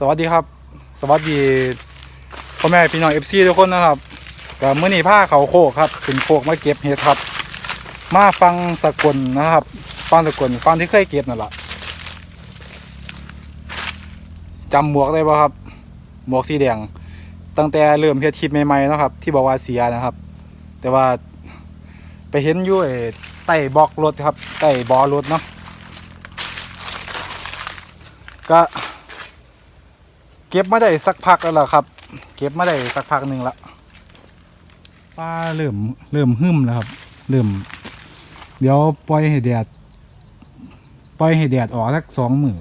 สวัสดีครับ สวัสดีพ่อแม่พี่น้องเอฟซีทุกคนนะครับกับมื่อนี้ผ้าเขาโคกครับเป็นโคกมาเก็บเห็ดครับ มาฟังสกลนะครับ ฟังสกลฟังที่เคยเก็บนั่นแหละจำหมวกได้ป่ะครับ หมวกสีแดง ตั้งแต่เริ่มเฮ็ดคลิปใหม่ๆนะครับ ที่บอกว่าเสียนะครับ แต่ว่าไปเห็นอยู่ไอ้ใต้บล็อกรถครับใต้บอรถเนาะก็ เก็บมาได้สักพักแล้วล่ะครับ เก็บมาได้สักพักหนึ่งละป้าเริ่มเริ่มหึมแล้วครับ เริ่ม เดี๋ยวปล่อยให้แดดปล่อยให้แดดออกสักสองมือ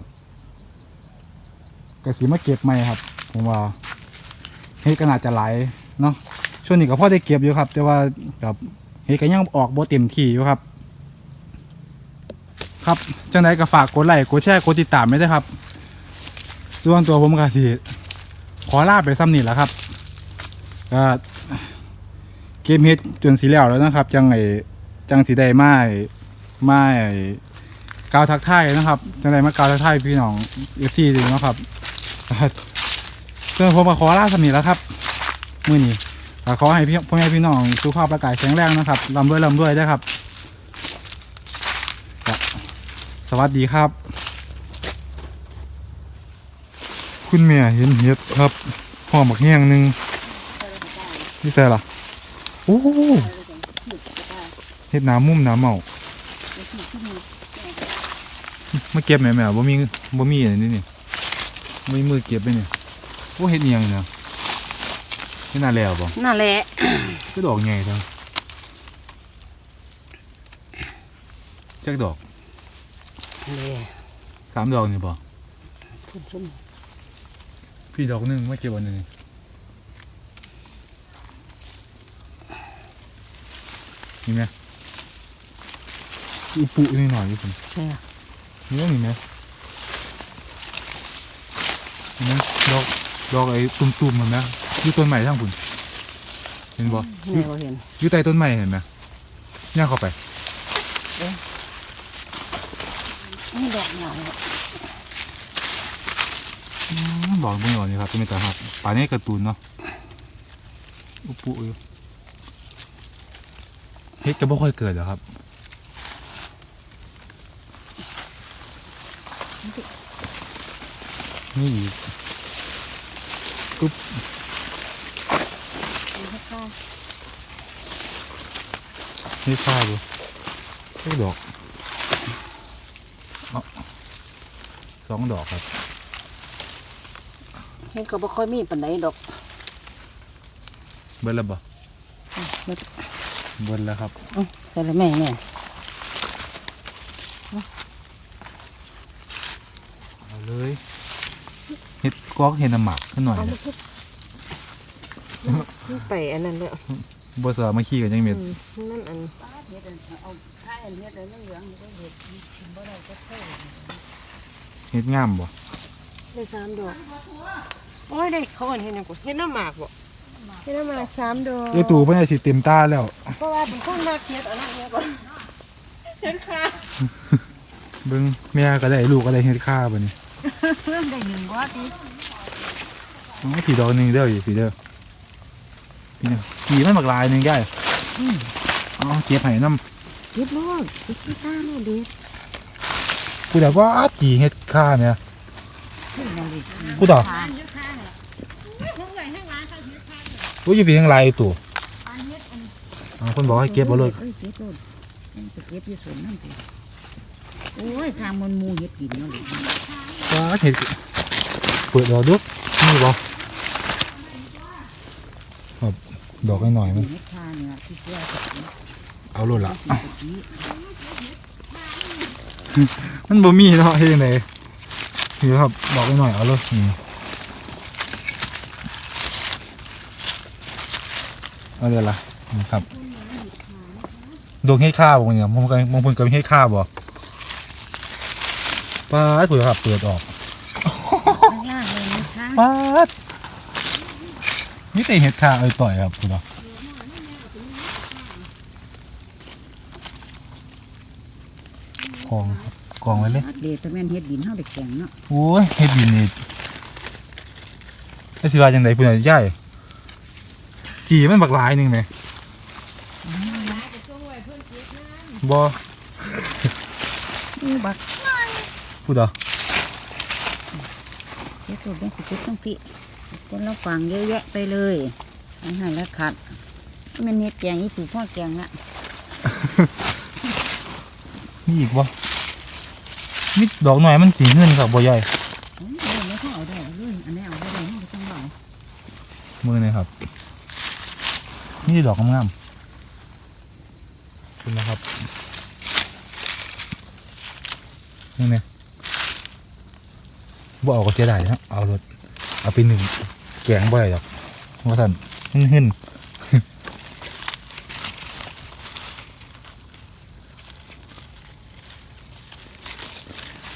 ก็สีมาเก็บใหม่ครับ ผมว่าเฮ็ดก็น่าจะไหลเนาะช่วงนี้ก็พอได้เก็บอยู่ครับ แต่ว่ากับเฮ็ดก็ยังออกบ่เต็มที่อยู่ครับ ครับจังไดก็ฝากกดไลค์กดแชร์กดติดตามไว้ด้ครับ ส่วนตัวผมก็สิขอลาไปซ้ำนี่แหละครับก็เกมเฮ็ดจนสีแล้วแล้วนะครับ จังไอจังสีได้ไอ้มไอ้กาวทักทายนะครับจังไดมากาวทักทายพี่น้องเอฟซีดีนะครับส่วนผมก็ขอลาซ้ำนี่แล้วครับมื้อนี้ขอให้พี่พ่อแม่พี่น้องสุขภาพร่างกายแข็งแรงนะครับร่ำรวยร่ำรวยด้วยครับ สวัสดีครับ คุณแม่เห็นเห็ดครับหอมบักแห้งหนึ่งนี่ใส่ละโอ้โหเห็ดหน้ำมุมหน้ำเมามาเก็บแม่แม่บ่มีบ่มีอันนี้นี่บ่มีมือเก็บไปนี่โอ้เห็ดเอียงเนี่ยเห็ดหน้าแล้วบ่นั่นแหละก็ดอกใหญ่จังจักดอกเลยสามดอกนี่บ่ชุ่มชุ่ม พี่ดอกหนึงมาเก็บอันหนึงนี่ไหมอุปุนี่หน่อยอยู่ผมใช่อะนี่ต้องมีไหมเห็นไหมดอกดอกไอ้ตุ่มๆมันนะอยู่ต้นใหม่ทั้งคุณเห็นบ่แม่บ่เห็นอยู่ใต้ต้นไม้เห็นไหมย่างเข้าไปนี่ดอกเหงาอืม บอกเมื่อก่อนนี่ครับเป็นตาหักป่านี้การ์ตูนเนาะอุปุอยู่เฮ็ดก็บ่ค่อยเกิดเหรอครับนี่อีกปุ๊บนี่ข้าวเลยดอกอสองดอกครับ นก็บ่ค่อยมีปานใดดอกเบิ้ลแล้วบ่เบิดเบิ้ลแล้วครับอื้อแต่ละแม่แม่เอาเลยเห็ดกอกเห็ดน้ำหมักขึ้นหน่อยเอานะมาทุบมันไปอันนั้นเลยบ่สามาขี้กันยังเม็ดนั่นอันเห็ดงามบ่ได้สามดอก โอ้ยได้เขาเห็นเห็นหยังกูเห็นน้ำหมากบ่เห็นน้ำหมากสามดอกไอตู่เพิ่นจะสิเต็มตาแล้ว เพราะว่าเป็นคนมากเฮ็ดอันนั้นเนี่ยก่อนเห็นค่ะเบิ่งแม่ก็ได้ลูกก็ได้เฮ็ดข้าบัดนี้เริ่มได้หนึ่งว่าติอ๋อสีดอกหนึงเด้ออยู่สีเด้อนี่นะสีมันบักลายหนึงได้อ๋อเก็บให้น้ำเก็บโลดเก็บที่ตาโลดเด็ดกูอยากว่าอาจีเฮ็ดข้าเนี่ยกู ต่อกูอยู่เพียงไรตู่อ๋อคนบอกให้เก็บบ่เลยเอ้ยเก็บโลดมันจะเก็บอยู่สวนนั่นสิโอ้ยทางมันหมูเห็ดกินเนาะลูกว่าเห็ดเปิดดอกดูนี่บ่ครับดอกหน่อยๆมันเห็ดทาเนี่ยที่เพื่อจะกินเอาโลดละกินตะกี้มันบ่มีเนาะเฮ็ดจังไดนี่ครับดอกหน่อยๆเอาเลยนี่ เอาเลยล่ะนี่ครับดอกเฮ็ดข้าวบ่เนี่ยมองกันมองเพิ่นก็มีเฮ็ดข้าวบ่ป้าดเปิดครับเปิดออกข้างล่างเลยนะคะป้าดนี่แต่เฮ็ดข้าวเอ้ยต่อยครับคุณเนาะกองครับกองไว้เลยเดี๋ยวถ้าแม่นเห็ดดินเฮาได้แกงเนาะโอ้ยเฮ็ดดินนี่จะสิว่าจังไดพุ่นน่ะยาย จีมันบักหลายหนึงแหมบ่นี่บักพูดเหรอเฮ็ดสูตรเป็นสิบทั้งพี่คนละฝั่งเยอะแยะไปเลยอันนั้นแล้วครับมันเฮ็ดแกงอีปู่พ่อแกงละมีอีกบ่มีดอกหน่อยมันสีเงินครับบ่ยายอืมเอาไม่ต้องเอาได้เอาเลยอันนี้เอาได้เลยไม่ต้องเอามือนี่ครับ นี่ดอกงามๆคุณนะครับนี่ไงบ่เอาก็เสียดายนะเอารถเอาไปหนึ่งแกงบ่อยดอกว่าท่านหึ่นหึ่น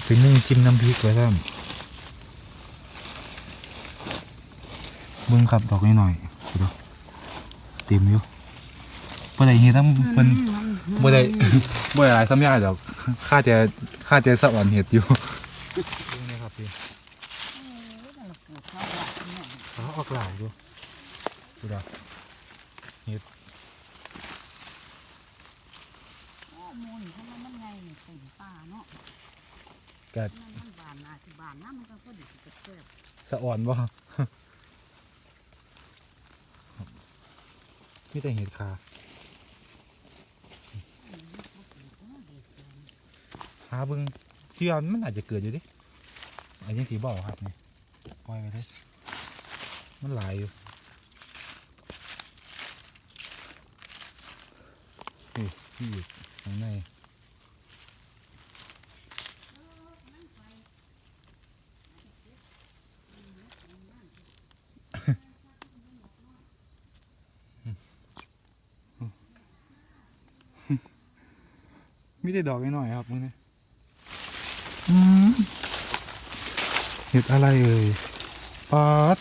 ไปนึ่งจิ้มน้ำพริกไว้ท่านเบิ่งครับดอกน้อยๆดูเต็มอยู่บ่ได้เฮ็ดทั้งเพิ่นบ่ได้บ่ได้หลายซ้ำยากดอกค่าจะค่าจะสะอ่อนเห็ดอยู่นี่ครับพี่เขาออกหลายอยู่ดูดอกโอ้มูลเขามันไงนี่เป็นป่าเนาะก็มันมันบานอาสิบานนะมันก็พอดีสิเกิดสะอ่อนบ่ มีแต่เห็ดคาหาเบิ่งที่ว่ามันอาจจะเกิดอยู่ดิอันนี้สีบ่อครับนี่ปล่อยไปเลยมันหลายอยู่นี่ที่อยู่ข้างใน มีแต่ดอกน้อยๆครับมึงเนี่ยอืมเห็ดอะไรเอ่ยปาด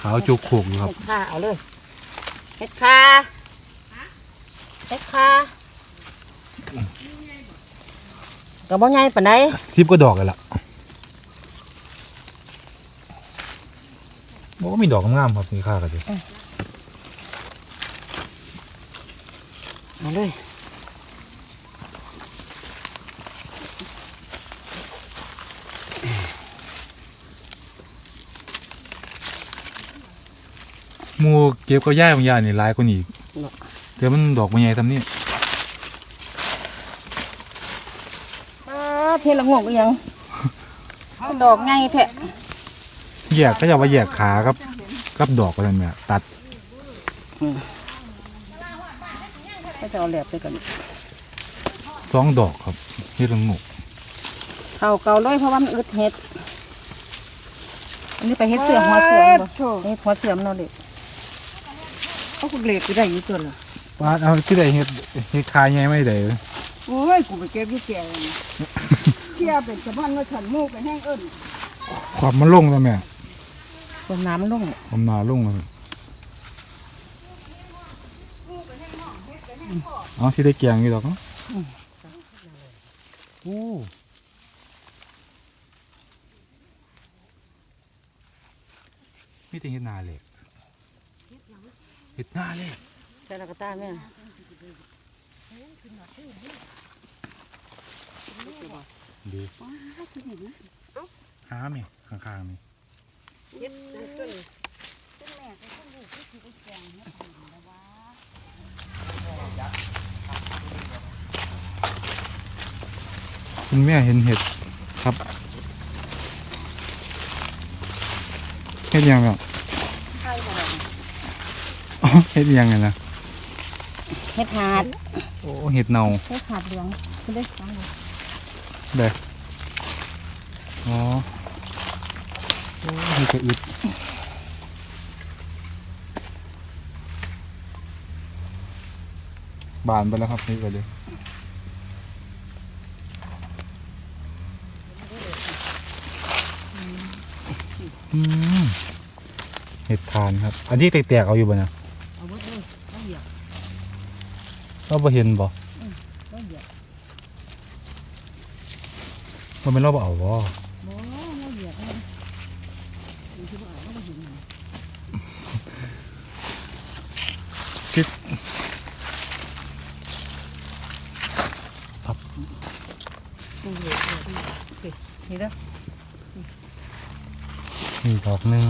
ขาวจุกโขกอยู่ครับเฮ็ดค่าเอาเลยเฮ็ดค่าเฮ็ดค่าก็บ่ใหญ่ปานใดซิบก็ดอกเลยล่ะบอกว่ามีดอกงามๆครับมีค่ากันดิเอาเลย มูเก็บก็ย่ายบางอย่างนี่หลายกว่านี้อีกเดี๋ยวมันดอกมันใหญ่ทำนี่อ้าเทละงกอีหยังดอกไงแท้แยกก็จะว่าแยกขาครับกับดอกอะไรเนี่ยตัดก็จะเอาแหลบไปก่อนสองดอกครับเฮ็ดละงกเข้าเก่าเลยเพราะว่ามันอึดเฮ็ดอันนี้ไปเฮ็ดเสื่อมหัวเสื่อมบ่เฮ็ดหัวเสื่อมเนาะเด็ก เขาก็เล็กไปได้อยู่ตัวละปาดเอาที่ใดเฮ็ดเฮ็ดคาใหญ่ไม่ได้โอ้ยกูไปเก็บที่แกงเกี่ยเป็นสะพานว่าฉันมูกไปแห้งเอิ้นความมันลงแล้วแม่บนน้ำมันลงความหนาลงแล้วเอาสิได้แกงอยู่ดอกเนาะโอ้มีแต่เฮ็ดนาเหล็ก เฮ็ดนาเหล็กใส่ละกระตาแม่ดีหาไหมข้างๆนี่เฮ็ดต้นคุณแม่เห็นเห็ดครับเห็ดยังอะอ๋อ เห็ดยังไงนะเฮ็ดหาดโอ้เห็ดเน่าเฮ็ดหาดเหลืองคือได้ฟังเลยเด้ออ๋อโอ้เห็ดกระอึดบานไปแล้วครับนี่ไปเลยอืมเห็ดทานครับ อันที่แตกๆเอาอยู่บ่นะ เอาไว้เลยเอาเหยียบ เราบ่เห็นบ่เอาเหยียบมันเป็นเราบ่เอาบ่บ่เอาเหยียบเลยชิดนี่เด้อนี่ดอกหนึ่ง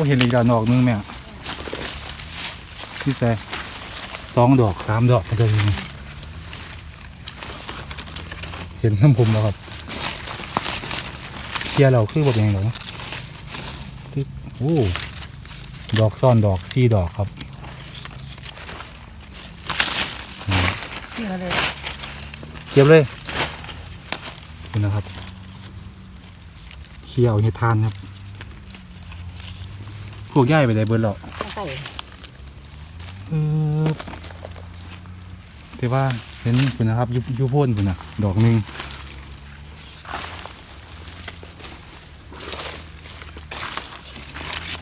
อ้เห็นอีกดอกหนึ่งแม่พี่แซ่สองดอกสามดอกก็ได้ยินเห็นน้ำผมแล้วครับเคลียร์เราคือบอกยังไงหรอที่โอ้ดอกซ่อนดอกสี่ดอกครับนี่มาเลยเก็บเลยนี่นะครับเคี่ยวเห็ดทานครับ พวกย่ายไปได้เบิร์หรอกใส่เออแต่ว่าเห็นคุณนะครับอยูอยูโพ่นคุณนะดอกหนึ่ง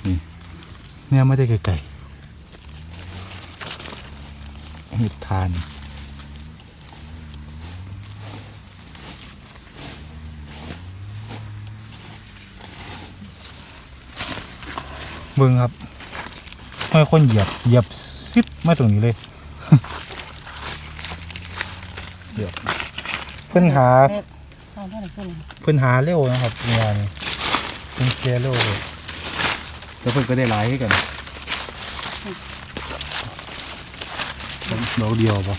นี่เนี่ยไม่ได้ไกลๆเห็ดทาน เบิ่งครับห้อยคนเหยียบเหยียบซิดมาตรงนี้เลยเดี๋ยวเพิ่นหาแม่ใส่เท่าไหร่ขึ้นเพิ่นหาเร็วนะครับงานนี้เพิ่นเคลียร์เร็วเลยแล้วเพิ่นก็ได้หลายให้กันดอกเดียวปะ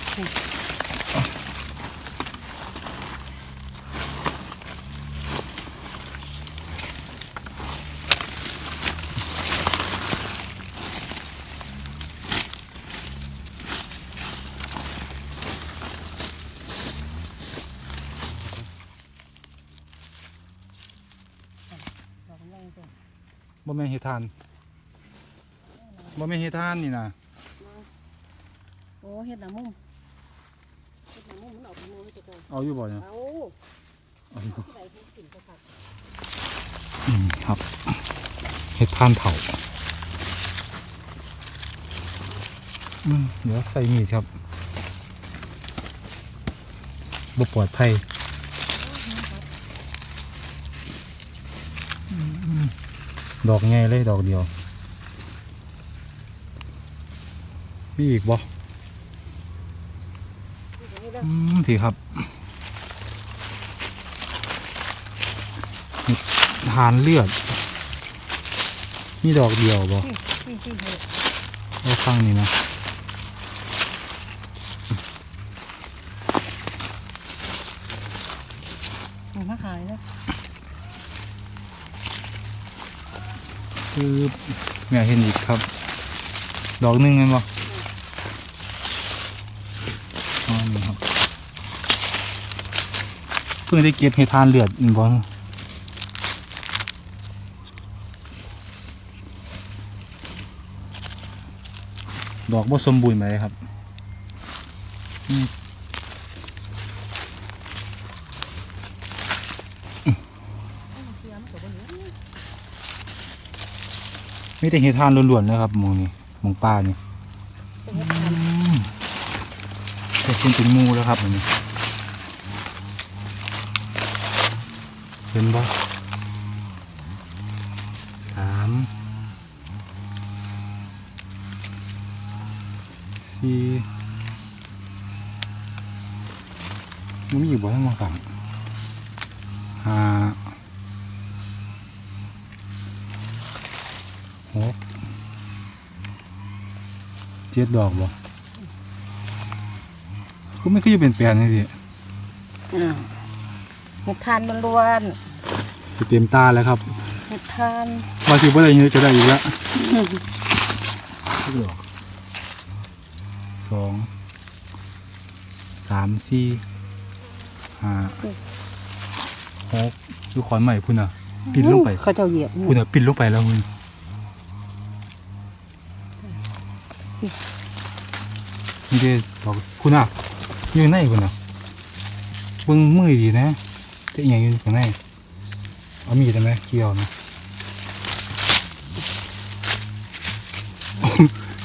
ทานบ่แม่นเฮ็ดทานนี่นะโอ้เฮ็ดหน้ำมุมเฮ็ดหน้ำมุมมันออกเป็นมือไม่จะเจอเอาอยู่บ่เนี่ยเอาเอาอยู่ที่ไหนที่กินก็ค่ะอืมครับเฮ็ดทานเถาอืมเดี๋ยวใส่มีดครับบ่ปลอดภัยอืม ดอกไงเลยดอกเดียว มีอีกบ่นี่เด้ออืมทีครับเห็ดทานเลือด มีดอกเดียวบ่เฮ็ดเอาข้างนี้นะมาขายเด้อ คือแม่เห็นอีกครับ ดอกหนึงเงินบ่อ๋อนี่ครับเพิ่งได้เก็บเห็ดทานเลือดบ่ดอกบ่สมบูรณ์ไหมครับอืม มีแต่เห็ดทานล้วนๆเลยครับหมงนี้หมงป้านี่จะเป็นเป็นมูแล้วครับอันนี้เห็นบ่สามสี่มันมีอยู่บ่ทั้งหมดครับห้าหกเจ็ดดอกบ่ก็ไม่คือจะเป็นแปลนนี่สิอ่าเฮ็ดทานมันล้วนสิเต็มตาแล้วครับเฮ็ดทานว่าสิบ่ได้เยอะจะได้อีกแล้วดอกสองสามสี่ห้าหกดูขอนใหม่พุ่นอะ ปิดลงไป เขาเจ้าเหยียบพุ่นอะปิดลงไปแล้วมึงนี่เด้บอกคุณ อะอยู่ในพุ่นอะเบิ่งมือดีนะจะอีหยังอยู่ข้างในเอามีดได้ไหมเกี่ยวนะ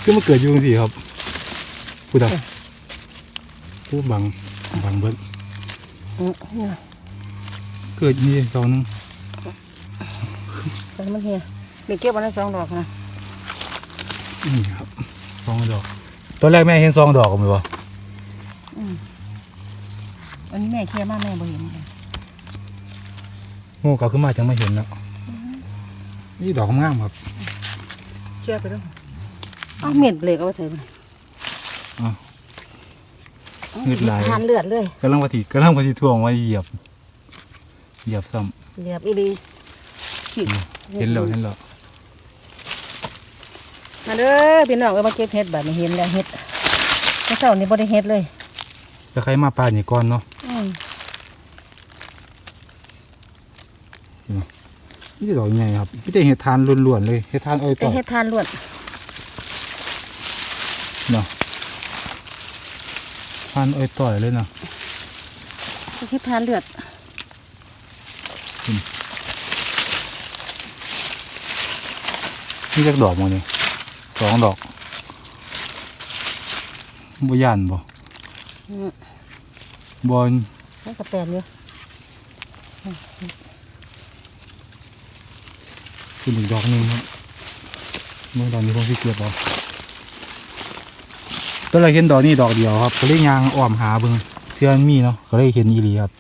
คือมาเกิดอยู่จังซี่ครับพูดอะพูดบังบังเบิดอืมนี่นะเกิดนี่ดอกหนึงแต่มันเฮียเด็กเก็บวันละสองดอกนะนี่ครับสองดอก ตอนแรกแม่เห็นสองดอกก็ไม่บ่อืมอันนี้แม่เคลียร์มากแม่บ่เห็นโง่เก่าขึ้นมาจังไม่เห็นแล้วนี่ดอกงามครับเชื่อไปด้วยอ้าวเม็ดเหล็กเอาไว้ใส่ไปอ้าวเม็ดลายทานเลือดเลยกำลังปฏิกำลังปฏิทวงไว้เหยียบ เหยียบซ้เหลือบอีดีขี้ำเห็นแล้วเห็นแล้ว มาเด้อพี่น้องก็มาเก็บเห็ดแบบนี้เห็นแล้วเห็ดเมื่อเช้านี้บ่ได้เห็ดเลยจะใครมาป่านี่ก่อนเนาะอืมนี่ดอกใหญ่ครับพี่แต่เห็ดทานล้วนๆเลยเห็ดทานอ้อยแต่ต่อยเห็ดทานล้วนเนาะทานอ้อยต่อยเลยเนาะเห็ดทานเลือดนี่จักดอกมั้งนี่ส องดอกบ่ย่านบ่อืมบ่มันก็แปลนอยู่เป็นอีกดอกหนึงครับเมื่อตอนนี้ผมสิเก็บเอาตอนแรกเห็นดอกนี้ดอกเดียวครับ ก็เลยยางอ้อมหาเบิ่งเทื่อมันมีเนาะก็เลยเห็นอีหลีครับ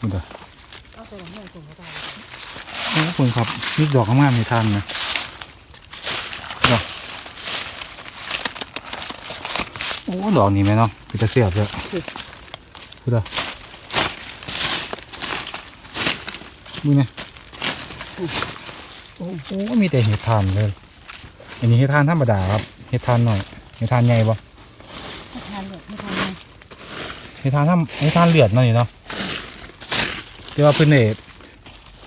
นี่เด้อ เอาไปของแม่ส่งก็ได้ คุณครับนี่ดอกงามๆในทานนะดอกโอ้ดอกนี้ไหมเนาะเป็นตะเสียบเลยพูดอะมึงเนี่ยโอ้โหมีแต่เห็ดทานเลย อันนี้เห็ดทานธรรมดาครับเห็ดทานหน่อยเห็ดทานใหญ่ปะเห็ดทานเลือดทานเลยเห็ดทานทำเห็ดทานเลือดเนาะนี่เนาะแต่ว่าพื่อนเอก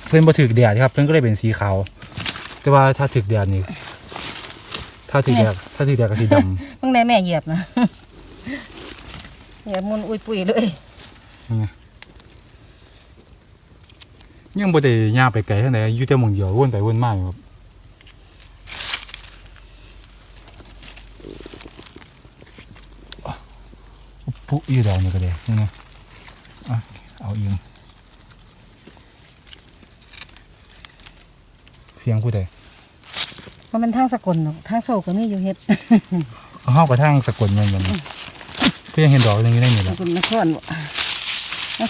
เพื่อนบ่ถึกแดดครับ เพื่อนก็เลยเป็นสีขาว แต่ว่าถ้าถึกแดดนี่ ถ้าถึกแดดถ้าถึกแดดก็สีดเพิ่งได้แม่เหยียบนะ เหยียบมุนอุ้ยปุยเลยำนี่ไงยังบ่ได้ย่างไปไกลเท่าไหร่อยู่แต่หมองเดียววนไปวนมาอยู่ครับปุ๊อยู่ดอกนี่ก็ได้นี่ไงอะเอาเอง เสียงผู้ใดมันเป็นทางสกลเนาะทางโศกก็มีอยู่เห็ดเอาเข้ากระทั่งสะกดเงินกันก็ยังเห็นดอกหนึงอยู่ในนี่แหสละกลนครบ่เอา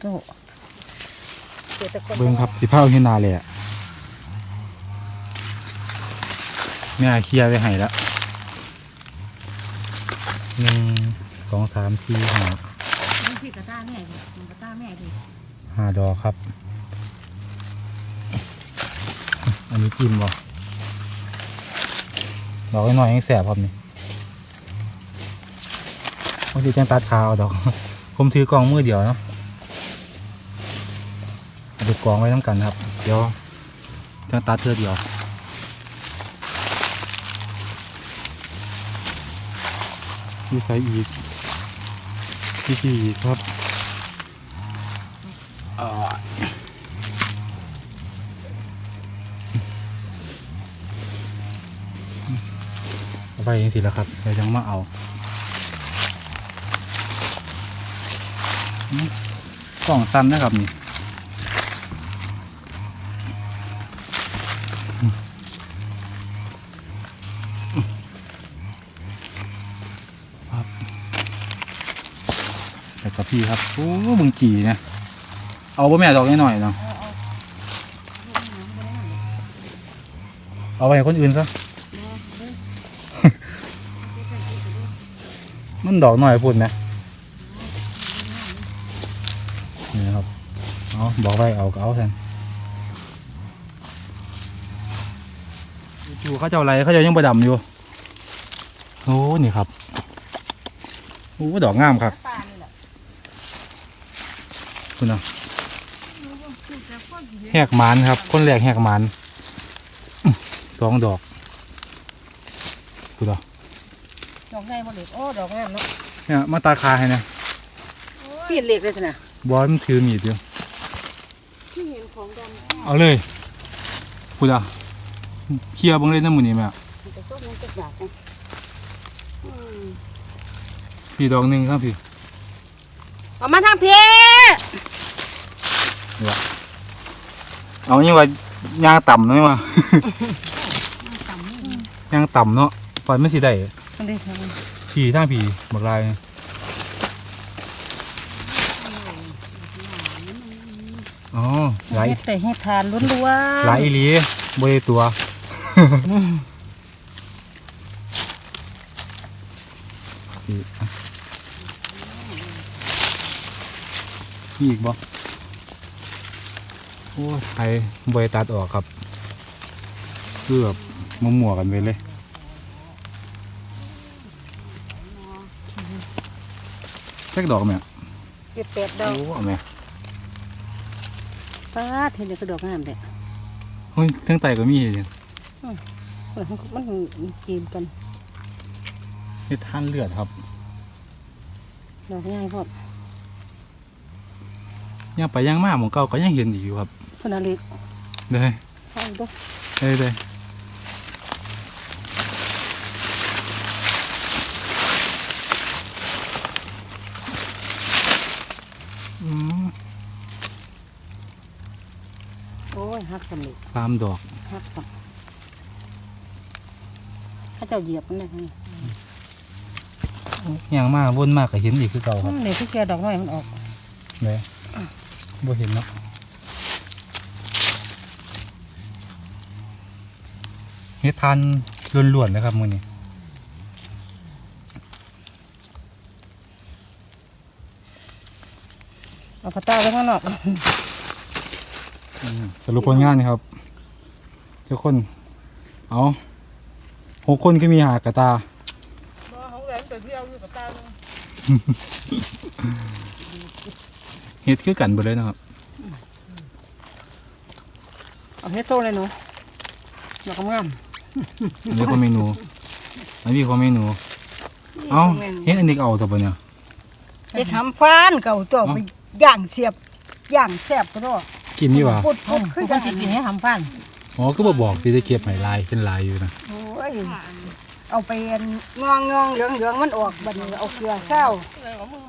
โตเดี๋ยวตะกอนเบิ้งครับสิพาเอาเห็นนาเลยอะแม่เคลียร์ไว้ให้แล้วหนึ่งสองสามสี่ห้านี่พี่กระต้าแม่ดิมันกระต้าแม่ดิห้าดอกครับ อันนี้จิ้มบ่ดอกน้อยๆยังแสบครับนี่บางทีจังตัดขาวดอก ผมถือกองมือเดียวเนาะเอาไปกองไว้น้ำกันครับ เดี๋ยวจังตัดเทือเดียวมีใส่อีกพี่พี่อีกครับอ่าเอา ไปยังสิแล้วครับ เดี๋ยวจังมาเอากล่องสั้นนะครับนี่แต่กับพี่ครับ โอ้มึงจีนะ เอาบ่แม่ดอกน้อยเนาะเอาไปให้คนอื่นซะ มันดอกหน่อยพูดไหมนี่ครับเอาบอกไปเอาเอาแทนอยู่เขาเจ้าอะไรเขาเจ้ายังประดำอยู่โอ้นี่ครับโอ้ดอกงามครับคุณนะแหกหมันครับ คนแรกแหกหมันสองดอกคุณนะ อกไงบ่เหล็กโอ้ดอกงามเนาะเนี่ยมาตาคาให้นะพี่เหล็กเลยสินะบอสมันถือมีดอยู่พี่เห็นของดำเอาเลยคุณนะเคลียร์เบังเลยนะมือนี้แม่จะส้มมันจะอยากจังอืมพี่ดอกหนึ่งครับพี่เอามาทางพี่เอานี่ว่าย่างต่ำหน่อยมาต่ำนี่ย่างต่ำเนาะปล่อยไม่สิได้ มันได้ทางผีทางผีบักลายอ๋อหลายเฮ็ดแต่ให้ทานล้วนๆหลายอีหลีบ่ได้ตัวอีกอะมีอีกบ่โอ้ยไทยบอยตัดออกครับคือแบบมั่วๆกันไปเลย แค่ดอกไหมอะเก็บเป็ดดอกโอ้เอาไหมป้าดเห็นแต่กระดอกงามแต่เฮ้ยทั้งไตก็มีเห็นมันกินกันเฮ็ดท่านเลือดครับ ดอกง่ายพวกย่างไปย่างมาหมองเก่าก็ยังเห็นอีกอยู่ครับพนาลิกเด้อให้ดูเด้อเด้ออืม โอ้ย หักสำลิดสามดอกหักสำถ้าเจ้าเหยียบมันได้ไงย่างมาวนมากก็เห็นอีกคือเก่าครับนี่คือแกดอกน้อยมันออกเด้บ่เห็นเนาะเฮ็ดทานล้วนๆนะครับมื้อนี้เอากระต้าไว้ข้างนอกอืม สรุปผลงานนี่ครับเจ้าคน เอาหกคนก็มีหากระตาของแหลมไปเที่ยวอยู่กับตาเฮ็ดคือกันเบิดเลยนะครับเอาเฮ็ดโตเลยหนูดอกงามอันนี้ก็เมนู อันนี้ก็เมนู เอ้าเฮ็ดอันนี้ก็เอาซะบ่เนี่ยไปทำฟานเก่าตัวไปย่างเสียบย่างแซ่บก็ได้ กินนี่หว่า ปุดปุดคืคืออกักันนสิกินให้ทำฟันอ๋อก็บ่บอกสิจะเก็บให้ลายเป็นลายอยู่นะโอ้ยเอาไปอันงองงองเหลืองเหลืองมันออกบัดนี้เอาเกลือข้าว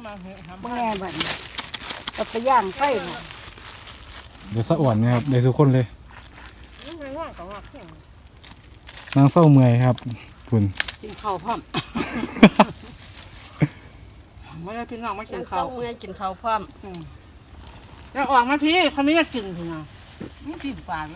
บางแง่บัดนี้เอาไปย่างไฟน่ะเดี๋ยวสะอ่อนนะครับได้ทุกคนเลย นางเศร้าเมื่อยครับคุณกินข้าวพร้อมไม่ได้พี่น้องมากินข้าวเมื่อกินข้าวพร้อม แล้วออกมาพี่เขาไม่อยากกินพี่น้องนี่พี่ปาน